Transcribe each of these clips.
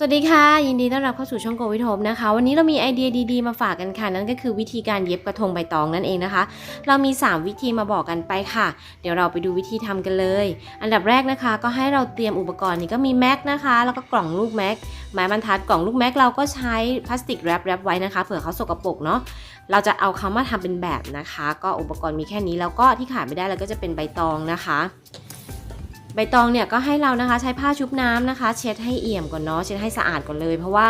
สวัสดีค่ะ ยินดีต้อนรับเข้าสู่ช่องโกวิทมนะคะ วันนี้เรามีไอเดียดี ๆ มาฝากกันค่ะ นั่นก็คือวิธีการเย็บกระทงใบตองนั่นเองนะคะ เรามี 3 วิธีมาบอกกันไปค่ะ เดี๋ยวเราไปดูวิธีทำกันเลย อันดับแรกนะคะ ก็ให้เราเตรียมอุปกรณ์นี่ก็มีแม็กนะคะ แล้วก็กล่องลูกแม็กไม้บรรทัดกล่องลูกแม็กเราก็ใช้พลาสติกแรปแรปไว้นะคะเผื่อเขาสกปรกเนาะเราจะเอาเขามาทำเป็นแบบนะคะ ก็อุปกรณ์มีแค่นี้แล้วก็ที่ขาดไม่ได้แล้วก็จะเป็นใบตองนะคะ ใบตองเนี่ยก็ให้เรานะคะใช้ผ้าชุบน้ำนะคะ เช็ดให้เอี่ยมก่อนเนาะเช็ดให้สะอาดก่อนเลย เพราะว่า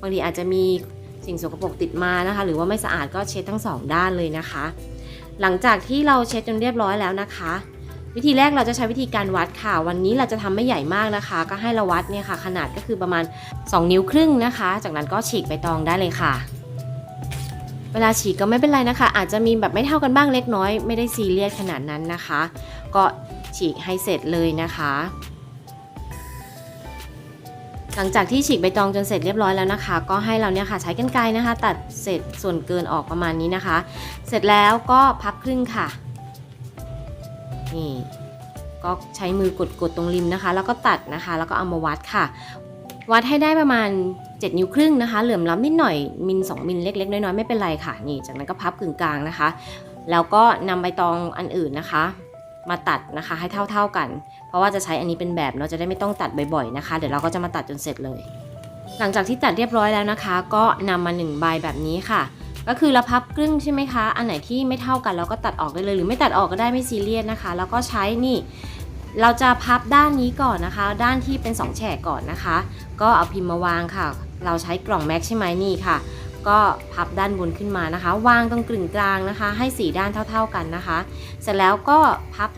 บางทีอาจจะมีสิ่งสกปรกติดมานะคะ หรือว่าไม่สะอาดก็เช็ดทั้งสองด้านเลยนะคะ หลังจากที่เราเช็ดจนเรียบร้อยแล้วนะคะ วิธีแรกเราจะใช้วิธีการวัดค่ะ วันนี้เราจะทำไม่ใหญ่มากนะคะ ก็ให้เราวัดเนี่ยค่ะ ขนาดก็คือประมาณ 2 นิ้วครึ่งนะคะ จากนั้นก็ฉีกใบตองได้เลยค่ะเวลาฉีกก็ไม่เป็นไรนะคะ อาจจะมีแบบไม่เท่ากันบ้างเล็กน้อย ไม่ได้ซีเรียสขนาดนั้นนะคะ ก็ ฉีกให้เสร็จเลยนะคะ หลังจากที่ฉีกใบตองจนเสร็จเรียบร้อยแล้วนะคะ ก็ให้เราเนี่ยค่ะใช้กรรไกรนะคะ ตัดเศษส่วนเกินออกประมาณนี้นะคะ เสร็จแล้วก็พับครึ่งค่ะนี่ก็ใช้มือกดๆตรงริมนะคะ แล้วก็ตัดนะคะ แล้วก็เอามาวัดค่ะ วัดให้ได้ประมาณ 7 นิ้วครึ่งนะคะ เหลื่อมล้ำนิดหน่อยมิล2มิลเล็กๆน้อยๆไม่เป็นไรค่ะ นี่จากนั้นก็พับกึ่งกลางนะคะ แล้วก็นำใบตองอันอื่นนะคะ มาตัดนะคะให้เท่าๆกัน เพราะว่าจะใช้อันนี้เป็นแบบเนาะจะได้ไม่ต้องตัดบ่อยๆนะคะ เดี๋ยวเราก็จะมาตัดจนเสร็จเลย หลังจากที่ตัดเรียบร้อยแล้วนะคะ ก็นำมา1ใบแบบนี้ค่ะ ก็คือเราพับครึ่งใช่ไหมคะ อันไหนที่ไม่เท่ากันเราก็ตัดออกได้เลย หรือไม่ตัดออกก็ได้ไม่ซีเรียสนะคะ แล้วก็ใช้นี่เราจะพับด้านนี้ก่อนนะคะ ด้านที่เป็น2แฉกก่อนนะคะ ก็เอาพิมพ์มาวางค่ะ เราใช้กล่องแม็กใช่ไหมนี่ค่ะ ก็พับด้านบนขึ้นมานะคะ วางตรงกึ่งกลางนะคะ ให้สีด้านเท่า ๆกันนะคะ เสร็จแล้วก็พับ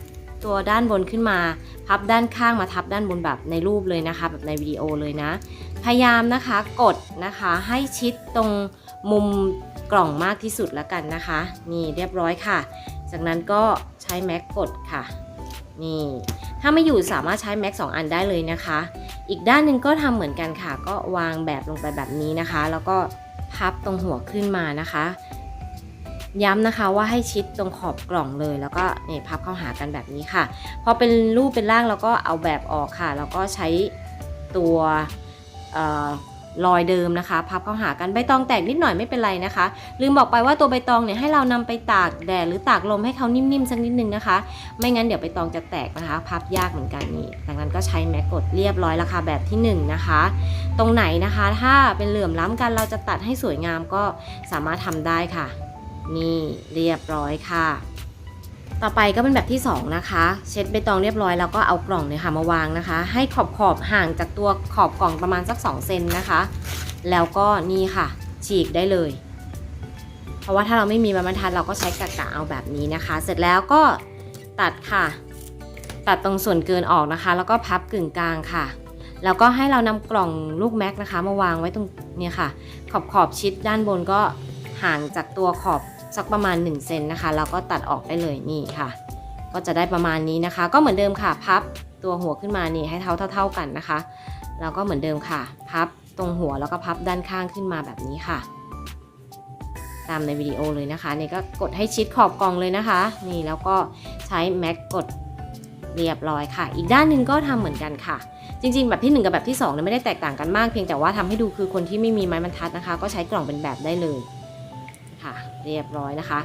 ตัวด้านบนขึ้นมา พับด้านข้างมาทับด้านบนแบบในรูปเลยนะคะ แบบในวิดีโอเลยนะ พยายามนะคะกดนะคะให้ชิดตรงมุมกล่องมากที่สุดแล้วกันนะคะ นี่เรียบร้อยค่ะ จากนั้นก็ใช้แม็กกดค่ะ นี่ ถ้าไม่อยู่สามารถใช้แม็กสองอันได้เลยนะคะ อีกด้านหนึ่งก็ทำเหมือนกันค่ะ ก็วางแบบลงไปแบบนี้นะคะ แล้วก็ พับตรงหัวขึ้นมานะคะ ย้ำนะคะว่าให้ชิดตรงขอบกล่องเลย แล้วก็เนี่ยพับเข้าหากันแบบนี้ค่ะ พอเป็นรูปเป็นร่างเราก็เอาแบบออกค่ะ แล้วก็ใช้ตัว รอยเดิมนะคะพับเข้าหากันใบตองแตกนิดหน่อยไม่เป็นไรนะคะ ลืมบอกไปว่าตัวใบตองเนี่ยให้เรานำไปตากแดดหรือตากลมให้เขานิ่มๆสักนิดนึงนะคะ ไม่งั้นเดี๋ยวใบตองจะแตกนะคะ พับยากเหมือนกันนี่ดังนั้นก็ใช้แม็กกดเรียบร้อยแล้วค่ะแบบที่หนึ่งนะคะ ตรงไหนนะคะ ถ้าเป็นเหลื่อมล้ำกันเราจะตัดให้สวยงามก็สามารถทำได้ค่ะ นี่เรียบร้อยค่ะ ต่อไปก็เป็นแบบที่ 2 นะคะ เช็ดใบตองเรียบร้อยแล้วก็เอากล่องเนี่ยค่ะมาวางนะคะ ให้ขอบขอบห่างจากตัวขอบกล่องประมาณสัก2เซนนะคะ แล้วก็นี่ค่ะ ฉีกได้เลย เพราะว่าถ้าเราไม่มีบรรทัดเราก็ใช้กะกะเอาแบบนี้นะคะ เสร็จแล้วก็ตัดค่ะ ตัดตรงส่วนเกินออกนะคะ แล้วก็พับกึ่งกลางค่ะ แล้วก็ให้เรานำกล่องลูกแม็กนะคะ มาวางไว้ตรงเนี่ยค่ะ ขอบขอบชิดด้านบนก็ห่างจากตัวขอบ สักประมาณ1เซนนะคะแล้วก็ตัดออกได้เลยนี่ค่ะ ก็จะได้ประมาณนี้นะคะ ก็เหมือนเดิมค่ะ พับตัวหัวขึ้นมานี่ให้เท่าเท่ากันนะคะแล้วก็เหมือนเดิมค่ะ พับตรงหัวแล้วก็พับด้านข้างขึ้นมาแบบนี้ค่ะ ตามในวิดีโอเลยนะคะนี่ก็กดให้ชิดขอบกล่องเลยนะคะ นี่แล้วก็ใช้แม็กกดเรียบร้อยค่ะ อีกด้านหนึ่งก็ทำเหมือนกันค่ะ จริง ๆ แบบที่ 1 กับแบบที่2เนี่ยไม่ได้แตกต่างกันมากเพียงแต่ว่าทำให้ดูคือคนที่ไม่มีไม้บรรทัดนะคะ ก็ใช้กล่องเป็นแบบได้เลย เรียบร้อยนะคะ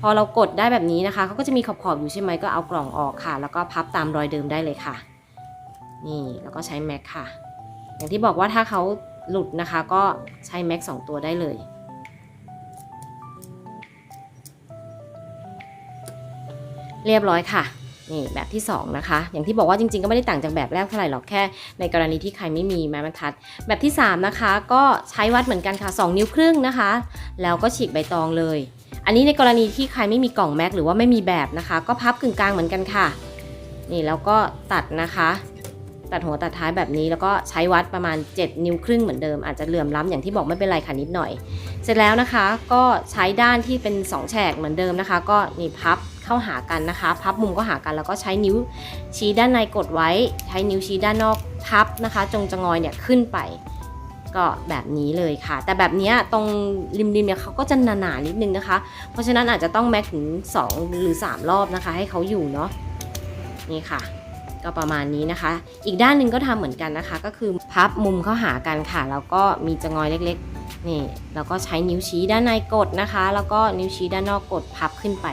พอเรากดได้แบบนี้นะคะเขาก็จะมีขอบๆอยู่ใช่ไหมก็เอากล่องออกค่ะ แล้วก็พับตามรอยเดิมได้เลยค่ะ นี่แล้วก็ใช้แม็กค่ะ อย่างที่บอกว่าถ้าเขาหลุดนะคะ ก็ใช้แม็กสองตัวได้เลยเรียบร้อยค่ะ นี่แบบที่ 2 นะคะ อย่างที่บอกว่าจริงๆ ก็ไม่ได้ต่างจากแบบแรกเท่าไหร่หรอกแค่ในกรณีที่ใครไม่มีไม้บรรทัด แบบที่ 3 นะคะ ก็ใช้วัดเหมือนกันค่ะ 2 นิ้วครึ่งนะคะ แล้วก็ฉีกใบตองเลย อันนี้ในกรณีที่ใครไม่มีกล่องแม็กหรือว่าไม่มีแบบนะคะ ก็พับกึ่งกลางเหมือนกันค่ะ นี่แล้วก็ตัดนะคะ ตัดหัวตัดท้ายแบบนี้แล้วก็ใช้วัดประมาณ 7 นิ้วครึ่งเหมือนเดิมอาจจะเหลื่อมล้ำอย่างที่บอกไม่เป็นไรค่ะนิดหน่อย เสร็จแล้วนะคะก็ใช้ด้านที่เป็น 2 แฉกเหมือนเดิมนะคะ ก็นี่พับ เข้าหากันนะคะ พับมุมก็หากันแล้วก็ใช้นิ้วชี้ด้านในกดไว้ ใช้นิ้วชี้ด้านนอกพับนะคะ จงจะงอยเนี่ยขึ้นไป ก็แบบนี้เลยค่ะ แต่แบบนี้ตรงริมๆเนี่ยเขาก็จะหนาๆนิดนึงนะคะ เพราะฉะนั้นอาจจะต้องแม็กถึง 2 หรือ 3 รอบนะคะ ให้เขาอยู่เนาะนี่ค่ะก็ประมาณนี้นะคะ อีกด้านหนึ่งก็ทำเหมือนกันนะคะ ก็คือพับมุมเข้าหากันค่ะ แล้วก็มีจะงอยเล็กๆ นี่ แล้วก็ใช้นิ้วชี้ด้านในกดนะคะ แล้วก็นิ้วชี้ด้านนอกกดพับขึ้นไป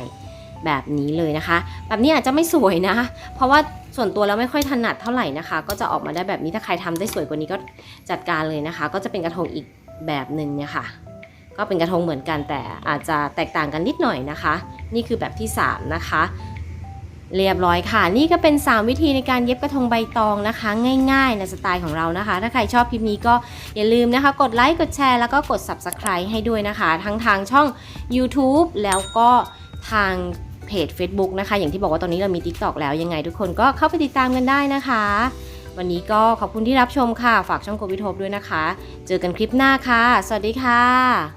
แบบนี้เลยนะคะ แบบนี้อาจจะไม่สวยนะ เพราะว่าส่วนตัวแล้วไม่ค่อยถนัดเท่าไหร่นะคะ ก็จะออกมาได้แบบนี้ถ้าใครทำได้สวยกว่านี้ก็จัดการเลยนะคะ ก็จะเป็นกระทงอีกแบบหนึ่งเนี่ยค่ะ ก็เป็นกระทงเหมือนกันแต่อาจจะแตกต่างกันนิดหน่อยนะคะ นี่คือแบบที่สามนะคะ เรียบร้อยค่ะ นี่ก็เป็น 3 วิธีในการเย็บกระทงใบตองนะคะ ง่ายๆในสไตล์ของเรานะคะ ถ้าใครชอบคลิปนี้ก็อย่าลืมนะคะ กดไลค์กดแชร์แล้วก็กด Subscribe ให้ด้วยนะคะ ทั้งทางช่อง YouTube แล้วก็ทาง เพจ Facebook นะคะ อย่างที่บอกว่าตอนนี้เรามี TikTok แล้วยังไงทุกคนก็เข้าไปติดตามกันได้นะคะ วันนี้ก็ขอบคุณที่รับชมค่ะ ฝากช่องโกวิทบด้วยนะคะ เจอกันคลิปหน้าค่ะ สวัสดีค่ะ